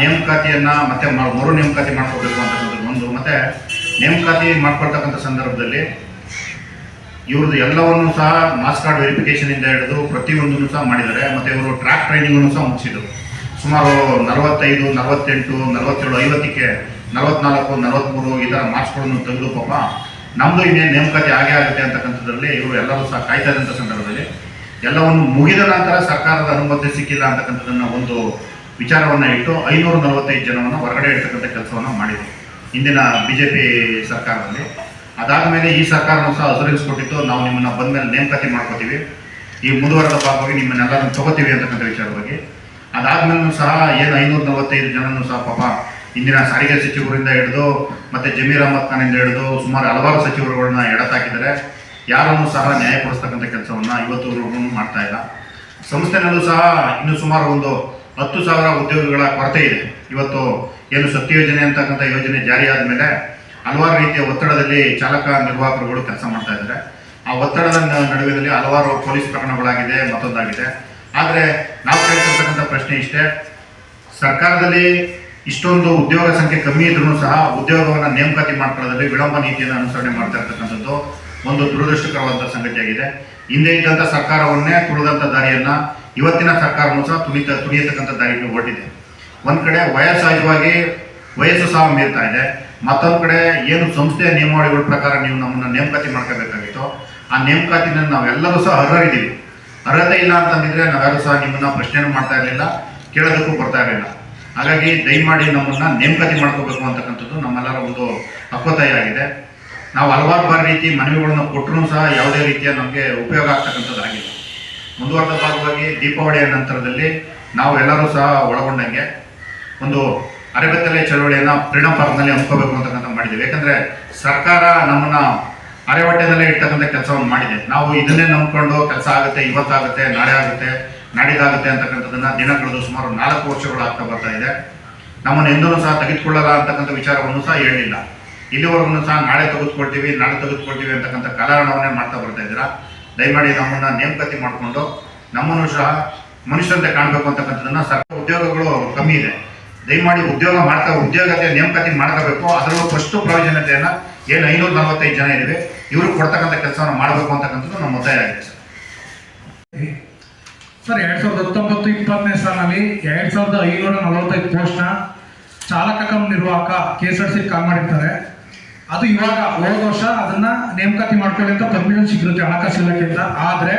ನೇಮಕಾತಿಯನ್ನ ಮತ್ತೆ ಮರು ನೇಮಕಾತಿ ಮಾಡ್ಕೋಬೇಕು ಅಂತಕ್ಕಂಥದ್ದು ಒಂದು, ಮತ್ತೆ ನೇಮಕಾತಿ ಮಾಡ್ಕೊಳ್ತಕ್ಕಂಥ ಸಂದರ್ಭದಲ್ಲಿ ಇವ್ರದ್ದು ಎಲ್ಲವನ್ನು ಸಹ ಮಾಸ್ ಕಾರ್ಡ್ ವೆರಿಫಿಕೇಷನಿಂದ ಹಿಡಿದು ಪ್ರತಿಯೊಂದನ್ನು ಸಹ ಮಾಡಿದ್ದಾರೆ. ಮತ್ತು ಇವರು ಟ್ರ್ಯಾಕ್ ಟ್ರೈನಿಂಗನ್ನು ಸಹ ಮುಗಿಸಿದರು. ಸುಮಾರು ನಲವತ್ತೈದು, ನಲವತ್ತೆಂಟು, ನಲವತ್ತೇಳು, ಐವತ್ತಕ್ಕೆ ನಲವತ್ನಾಲ್ಕು ನಲವತ್ತ್ಮೂರು ಈ ಥರ ಮಾರ್ಕ್ಸ್ಗಳನ್ನು ತೆಗೆದು ಪಾಪ ನಮ್ಮದು ಇನ್ನೇನು ನೇಮಕಾತಿ ಆಗೇ ಆಗುತ್ತೆ ಅಂತಕ್ಕಂಥದ್ರಲ್ಲಿ ಇವರು ಎಲ್ಲರೂ ಸಹ ಕಾಯ್ತಾ ಇದ್ದಂಥ ಸಂದರ್ಭದಲ್ಲಿ ಎಲ್ಲವನ್ನು ಮುಗಿದ ನಂತರ ಸರ್ಕಾರದ ಅನುಮತಿ ಸಿಕ್ಕಿಲ್ಲ ಅಂತಕ್ಕಂಥದ್ದನ್ನು ಒಂದು ವಿಚಾರವನ್ನು ಇಟ್ಟು ಐನೂರ ನಲವತ್ತೈದು ಜನವನ್ನು ಹೊರಗಡೆ ಇಡ್ತಕ್ಕಂಥ ಕೆಲಸವನ್ನು ಮಾಡಿದೆ ಇಂದಿನ ಬಿ ಜೆ ಪಿ ಸರ್ಕಾರದಲ್ಲಿ. ಅದಾದಮೇಲೆ ಈ ಸರ್ಕಾರನೂ ಸಹ ಅಸುರೆನ್ಸ್ ಕೊಟ್ಟಿತ್ತು. ನಾವು ನಿಮ್ಮನ್ನು ಬಂದಮೇಲೆ ನೇಮಕಾತಿ ಮಾಡ್ಕೋತೀವಿ. ಈ ಮುಂದುವರೆದ ಭಾಗವಾಗಿ ನಿಮ್ಮನ್ನೆಲ್ಲರನ್ನು ತಗೋತೀವಿ ಅಂತಕ್ಕಂಥ ವಿಚಾರವಾಗಿ ಅದಾದ್ಮೇಲೂ ಸಹ ಏನು ಐನೂರ ನಲವತ್ತೈದು ಜನನೂ ಸಹ ಪಾಪ ಇಂದಿನ ಸಾರಿಗೆ ಸಚಿವರಿಂದ ಹಿಡಿದು, ಮತ್ತೆ ಜಮೀರ್ ಅಹಮದ್ ಖಾನಿಂದ ಹಿಡಿದು ಸುಮಾರು ಹಲವಾರು ಸಚಿವರುಗಳನ್ನ ಎಡತಾಕಿದ್ದಾರೆ. ಯಾರನ್ನು ಸಹ ನ್ಯಾಯ ಕೊಡಿಸ್ತಕ್ಕಂಥ ಕೆಲಸವನ್ನ ಇವತ್ತು ಮಾಡ್ತಾ ಇಲ್ಲ. ಸಂಸ್ಥೆನಲ್ಲೂ ಸಹ ಇನ್ನು ಸುಮಾರು ಒಂದು ಹತ್ತು ಸಾವಿರ ಉದ್ಯೋಗಗಳ ಕೊರತೆ ಇದೆ. ಇವತ್ತು ಏನು ಸತ್ಯ ಯೋಜನೆ ಅಂತಕ್ಕಂಥ ಯೋಜನೆ ಜಾರಿಯಾದ ಮೇಲೆ ಹಲವಾರು ರೀತಿಯ ಒತ್ತಡದಲ್ಲಿ ಚಾಲಕ ನಿರ್ವಾಹಕರುಗಳು ಕೆಲಸ ಮಾಡ್ತಾ ಇದ್ದಾರೆ. ಆ ಒತ್ತಡದ ನಡುವೆಯಲ್ಲಿ ನಡುವೆದಲ್ಲಿ ಹಲವಾರು ಪೊಲೀಸ್ ಪ್ರಕರಣಗಳಾಗಿದೆ, ಮತ್ತೊಂದಾಗಿದೆ. ಆದರೆ ನಾವು ಕೇಳ್ತಿರ್ತಕ್ಕಂಥ ಪ್ರಶ್ನೆ ಇಷ್ಟೇ, ಸರ್ಕಾರದಲ್ಲಿ ಇಷ್ಟೊಂದು ಉದ್ಯೋಗ ಸಂಖ್ಯೆ ಕಮ್ಮಿ ಇದ್ರೂ ಸಹ ಉದ್ಯೋಗವನ್ನು ನೇಮಕಾತಿ ಮಾಡ್ಕೊಳ್ಳೋದ್ರಲ್ಲಿ ವಿಳಂಬ ನೀತಿಯನ್ನು ಅನುಸರಣೆ ಮಾಡ್ತಾ ಇರ್ತಕ್ಕಂಥದ್ದು ಒಂದು ದುರದೃಷ್ಟಕರವಾದ ಸಂಗತಿಯಾಗಿದೆ. ಹಿಂದೆ ಇದ್ದಂಥ ಸರ್ಕಾರವನ್ನೇ ತುಳಿದಂಥ ದಾರಿಯನ್ನ ಇವತ್ತಿನ ಸರ್ಕಾರವನ್ನು ಸಹ ತುಳಿತ ತುಳಿಯತಕ್ಕಂಥ ದಾರಿಗೆ ಹೊರಟಿದೆ. ಒಂದು ಕಡೆ ವಯಸ್ಸಹಜವಾಗಿ ವಯಸ್ಸು ಸಹ ಮೀರ್ತಾ ಇದೆ. ಮತ್ತೊಂದು ಕಡೆ ಏನು ಸಂಸ್ಥೆಯ ನಿಯಮಾವಳಿಗಳ ಪ್ರಕಾರ ನೀವು ನಮ್ಮನ್ನ ನೇಮಕಾತಿ ಮಾಡ್ಕೋಬೇಕಾಗಿತ್ತು, ಆ ನೇಮಕಾತಿನ ನಾವೆಲ್ಲರೂ ಸಹ ಅರ್ಹರಿದ್ದೀವಿ. ಅರ್ಹತೆ ಇಲ್ಲ ಅಂತಂದಿದ್ರೆ ನಾವೆಲ್ಲರೂ ಸಹ ನಿಮ್ಮನ್ನ ಪ್ರಶ್ನೆ ಮಾಡ್ತಾ ಇರಲಿಲ್ಲ, ಕೇಳೋದಕ್ಕೂ ಬರ್ತಾ ಇರಲಿಲ್ಲ. ಹಾಗಾಗಿ ದಯಮಾಡಿ ನಮ್ಮನ್ನ ನೇಮಕಾತಿ ಮಾಡ್ಕೋಬೇಕು ಅಂತಕ್ಕಂಥದ್ದು ನಮ್ಮೆಲ್ಲರ ಒಂದು ಹಕ್ಕೊತ್ತಾಯ ಆಗಿದೆ. ನಾವು ಹಲವಾರು ಬಾರಿ ರೀತಿ ಮನವಿಗಳನ್ನ ಕೊಟ್ಟರು ಸಹ ಯಾವುದೇ ರೀತಿಯ ನಮಗೆ ಉಪಯೋಗ ಆಗ್ತಕ್ಕಂಥದ್ದಾಗಿಲ್ಲ ಮುಂದುವರೆದ ಭಾಗವಾಗಿ ದೀಪಾವಳಿಯ ನಂತರದಲ್ಲಿ ನಾವು ಎಲ್ಲರೂ ಸಹ ಒಳಗೊಂಡಂಗೆ ಒಂದು ಅರೆಬೆತ್ತಲೆ ಚಳವಳಿಯನ್ನು ಫ್ರೀಡಮ್ ಪಾರ್ಕ್ನಲ್ಲಿ ಹಮ್ಮಿಕೋಬೇಕು ಅಂತಕ್ಕಂಥ ಮಾಡಿದ್ದೀವಿ. ಯಾಕಂದರೆ ಸರ್ಕಾರ ನಮ್ಮನ್ನು ಅರೆಬಟ್ಟೆನಲ್ಲೇ ಇರ್ತಕ್ಕಂಥ ಕೆಲಸವನ್ನು ಮಾಡಿದೆ. ನಾವು ಇದನ್ನೇ ನಂಬ್ಕೊಂಡು ಕೆಲಸ ಆಗುತ್ತೆ, ಇವತ್ತಾಗುತ್ತೆ, ನಾಳೆ ಆಗುತ್ತೆ ನಾಡಿದಾಗುತ್ತೆ ಅಂತಕ್ಕಂಥದ್ದನ್ನು ದಿನ ಕಳೆದು ಸುಮಾರು ನಾಲ್ಕು ವರ್ಷಗಳು ಆಗ್ತಾ ಬರ್ತಾ ಇದೆ. ನಮ್ಮನ್ನು ಎಂದೂ ಸಹ ತೆಗೆದುಕೊಳ್ಳಲ್ಲ ಅಂತಕ್ಕಂಥ ವಿಚಾರವನ್ನು ಸಹ ಹೇಳಿಲ್ಲ. ಇಲ್ಲಿವರೆಗೂ ಸಹ ನಾಳೆ ತೆಗೆದುಕೊಳ್ತೀವಿ ನಾಳೆ ತೆಗೆದುಕೊಳ್ತೀವಿ ಅಂತಕ್ಕಂಥ ಕಲಾರಣವನ್ನೇ ಮಾಡ್ತಾ ಬರ್ತಾ ಇದ್ದೀರಾ? ದಯಮಾಡಿ ನಮ್ಮನ್ನ ನೇಮಕತಿ ಮಾಡಿಕೊಂಡು ನಮ್ಮನ್ನು ಸಹ ಮನುಷ್ಯರಂತೆ ಕಾಣಬೇಕು ಅಂತಕ್ಕಂಥದ್ದನ್ನ ಸರ್ಕಾರ ಉದ್ಯೋಗಗಳು ಕಮ್ಮಿ ಇದೆ. ದಯಮಾಡಿ ಉದ್ಯೋಗ ಮಾಡ್ತಾ ಉದ್ಯೋಗತೆ ನೇಮಕತಿ ಮಾಡ್ಕೋಬೇಕು. ಅದರಲ್ಲೂ ಫಸ್ಟ್ ಪ್ರಯೋಜನತೆಯನ್ನ ಏನು ಐನೂರ ನಲವತ್ತೈದು ಜನ ಇದ್ದೀವಿ, ಇವರು ಕೊಡ್ತಕ್ಕಂಥ ಕೆಲಸವನ್ನು ಮಾಡಬೇಕು ಅಂತಕ್ಕಂಥದ್ದು ನಮ್ಮ ಒತ್ತಾಯ ಆಗಿದೆ, ಸರ್. ಸರ್, ಎರಡ್ ಸಾವಿರದ ಹತ್ತೊಂಬತ್ತು ಇಪ್ಪತ್ತನೇ ಸಾಲಿನಲ್ಲಿ ಎರಡ್ ಸಾವಿರದ ಐನೂರ ನಲವತ್ತೈದು ಪೋಸ್ಟ್ನ ಚಾಲಕ ಕಮ್ ನಿರ್ವಾಹಕ K S R C call ಮಾಡಿರ್ತಾರೆ. ಅದು ಇವಾಗ ಹೋದ ವರ್ಷ ಅದನ್ನ ನೇಮಕಾತಿ ಮಾಡ್ಕೊಳ್ಳಿ ಅಂತ ಪರ್ಮಿಷನ್ ಸಿಕ್ಕಿರುತ್ತೆ ಹಣಕಾಸು ಇಲಾಖೆಯಿಂದ ಆದ್ರೆ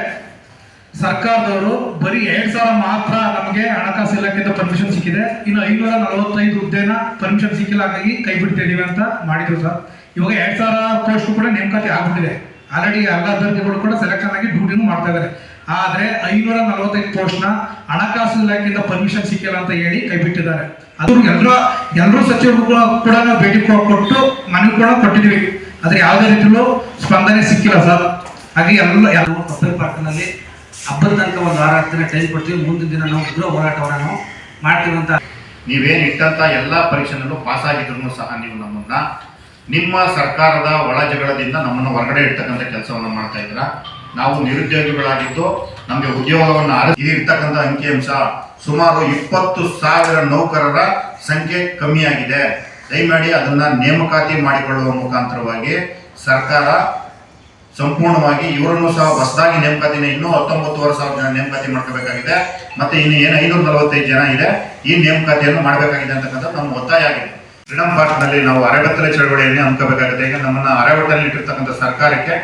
ಸರ್ಕಾರದವರು ಬರೀ ಎರಡ್ ಸಾವಿರ ಮಾತ್ರ ನಮಗೆ ಹಣಕಾಸು ಇಲಾಖೆಯಿಂದ ಪರ್ಮಿಷನ್ ಸಿಕ್ಕಿದೆ. ಇನ್ನು ಐನೂರ ನಲವತ್ತೈದು ಹುದ್ದೆನ ಪರ್ಮಿಷನ್ ಸಿಕ್ಕಿಲ್ಲ ಹಾಗಾಗಿ ಕೈ ಬಿಡ್ತಾ ಅಂತ ಮಾಡಿದ್ರು ಸರ್. ಇವಾಗ ಎರಡ್ ಸಾವಿರ ಪೋಸ್ಟ್ ಕೂಡ ನೇಮಕಾತಿ ಆಗ್ಬಿಟ್ಟಿದೆ. ಆಲ್ರೆಡಿ ಎಲ್ಲ ಅಭ್ಯರ್ಥಿಗಳು ಕೂಡ ಸೆಲೆಕ್ಷನ್ ಆಗಿ ಡ್ಯೂಟಿನೂ ಮಾಡ್ತಾ ಇದ್ದಾರೆ. ಆದ್ರೆ ಐನೂರ ನಲವತ್ತೈದು ಪೋಸ್ಟ್ನ ಹಣಕಾಸು ಇಲಾಖೆಯಿಂದ ಪರ್ಮಿಷನ್ ಸಿಕ್ಕಿಲ್ಲ ಅಂತ ಹೇಳಿ ಕೈಬಿಟ್ಟಿದ್ದಾರೆ. ಅದು ಎಲ್ಲರೂ ಎಲ್ಲರೂ ಸಚಿವರು ಕೂಡ ಭೇಟಿ ಕೊಟ್ಟು ಮನವಿ ಕೂಡ ಕೊಟ್ಟಿದ್ವಿ ಆದ್ರೆ ಯಾವುದೇ ರೀತಿಯಲ್ಲೂ ಸ್ಪಂದನೆ ಸಿಕ್ಕಿಲ್ಲ ಸರ್. ಹಾಗೆ ಎಲ್ಲ ನಾವು ಕಬ್ಬನ್ ಪಾರ್ಕ್ನಲ್ಲಿ ಹಬ್ಬದ ತನಕ ಒಂದು ವಾರ ಹತ್ತಿರ ಟೈಮ್ ಕೊಡ್ತೀವಿ. ಮುಂದಿನ ದಿನ ನಾವು ಉಗ್ರ ಹೋರಾಟವನ್ನು ಮಾಡ್ತೀವಿ ಅಂತ. ನೀವೇನು ಇಟ್ಟಂತ ಎಲ್ಲ ಪರೀಕ್ಷೆನಲ್ಲೂ ಪಾಸ್ ಆಗಿದ್ರು ಸಹ ನೀವು ನಮ್ಮನ್ನ ನಿಮ್ಮ ಸರ್ಕಾರದ ಒಳ ಜಗಳದಿಂದ ನಮ್ಮನ್ನು ಹೊರಗಡೆ ಇಡ್ತಕ್ಕಂಥ ಕೆಲಸವನ್ನು ಮಾಡ್ತಾ ಇದ್ರ ನಾವು ನಿರುದ್ಯೋಗಿಗಳಾಗಿದ್ದು ನಮಗೆ ಉದ್ಯೋಗವನ್ನು ಇರ್ತಕ್ಕಂಥ ಅಂಕಿಅಂಶ ಸುಮಾರು ಇಪ್ಪತ್ತು ಸಾವಿರ ನೌಕರರ ಸಂಖ್ಯೆ ಕಮ್ಮಿಯಾಗಿದೆ. ದಯಮಾಡಿ ಅದನ್ನ ನೇಮಕಾತಿ ಮಾಡಿಕೊಳ್ಳುವ ಮುಖಾಂತರವಾಗಿ ಸರ್ಕಾರ ಸಂಪೂರ್ಣವಾಗಿ ಇವರನ್ನು ಸಹ ಹೊಸದಾಗಿ ನೇಮಕಾತಿನ ಇನ್ನೂ ಹತ್ತೊಂಬತ್ತುವರೆ ಸಾವಿರ ಜನ ನೇಮಕಾತಿ ಮಾಡ್ಕೋಬೇಕಾಗಿದೆ. ಮತ್ತೆ ಇನ್ನು ಏನು ಐನೂರ ನಲವತ್ತೈದು ಜನ ಇದೆ. ಈ ನೇಮಕಾತಿಯನ್ನು ಮಾಡಬೇಕಾಗಿದೆ ಅಂತಕ್ಕಂಥದ್ದು ನಮ್ಮ ಒತ್ತಾಯ ಆಗಿದೆ. ಫ್ರೀಡಂ ಪಾರ್ಕ್ನಲ್ಲಿ ನಾವು ಅರೆಬೆತ್ತಲೆ ಚಳವಳಿಯನ್ನೇ ಹಮ್ಮಿಕೋಬೇಕಾಗುತ್ತೆ ಈಗ ನಮ್ಮನ್ನ ಅರೆಬೆತ್ತಲ್ಲಿ ಇಟ್ಟಿರ್ತಕ್ಕಂಥ ಸರ್ಕಾರಕ್ಕೆ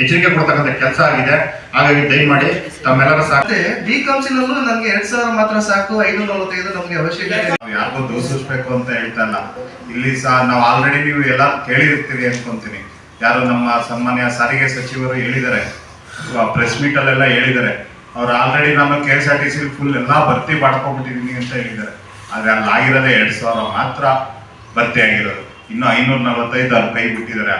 ಎಚ್ಚರಿಕೆ ಕೊಡ್ತಕ್ಕಂಥ ಕೆಲಸ ಆಗಿದೆ. ಹಾಗಾಗಿ ದಯಮಾಡಿ ತಮ್ಮೆಲ್ಲರ ಸಾಕು ಬಿ ಬಿ ಕೌನ್ಸಿಲಲ್ಲೂ ನಮ್ಗೆ ಎರಡ್ ಸಾವಿರ ಮಾತ್ರ ಸಾಕು ಐನೂರ ನಲವತ್ತೈದು ನಮ್ಗೆ ಅವಶ್ಯಕತೆ ಇದೆ. ನಾವು ಯಾರಿಗೂ ದೂಷಿಸ್ಬೇಕು ಅಂತ ಹೇಳ್ತಾ ಇಲ್ಲ. ಇಲ್ಲಿ ಸಹ ನಾವು ಆಲ್ರೆಡಿ ನೀವು ಎಲ್ಲ ಕೇಳಿರ್ತೀರಿ ಅನ್ಕೊಂತೀನಿ. ಯಾರು ನಮ್ಮ ಸನ್ಮಾನ್ಯ ಸಾರಿಗೆ ಸಚಿವರು ಹೇಳಿದ್ದಾರೆ. ಪ್ರೆಸ್ ಮೀಟ್ ಅಲ್ಲೆಲ್ಲ ಹೇಳಿದ್ದಾರೆ. ಅವ್ರು ಆಲ್ರೆಡಿ ನಾನು K S R T C full ಎಲ್ಲ ಭರ್ತಿ ಮಾಡ್ಕೊಂಡ್ಬಿಟ್ಟಿದೀನಿ ಅಂತ ಹೇಳಿದ್ದಾರೆ. ಆದ್ರೆ ಅಲ್ಲಿ ಆಗಿರೋದೇ ಎರಡ್ ಸಾವಿರ ಮಾತ್ರ. ಭರ್ತಿ ಆಗಿರೋದು. ಇನ್ನು ಐನೂರ ನಲವತ್ತೈದು ಅಲ್ಲಿ ಕೈ ಬಿಟ್ಟಿದ್ದಾರೆ